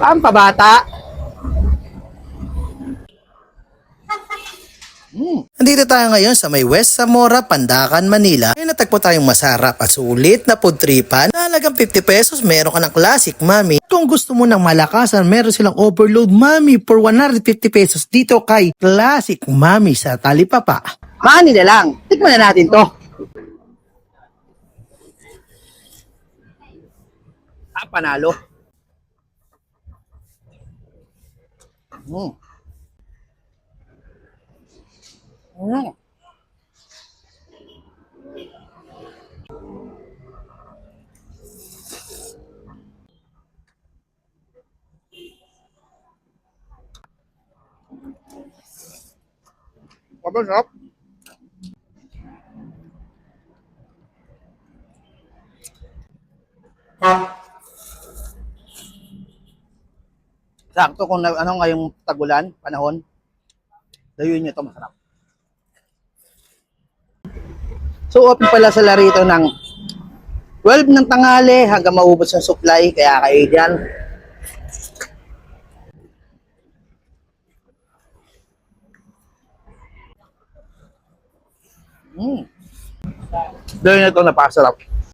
Ang pabata. Mm. Nandito tayo ngayon sa may West Zamora, Pandacan, Manila. Ngayon natagpo tayong masarap at sulit na pudtripan. Halagang 50 pesos, meron ka ng classic, mami. Kung gusto mo ng malakasan, meron silang overload, mami, for 150 pesos dito kay Classic Mami sa Talipapa. Mani na lang. Tikman na natin to. Ah, panalo. Mm. Mm. Sobrang sarap. Sakto kung na, ano ngayong tagulan, panahon, dayuin nyo ito masarap. So open pala sila rito ng 12 ng tanghali hanggang maubos ang supply, kaya kayo dyan. Mm. Dahil na ito napakasarap.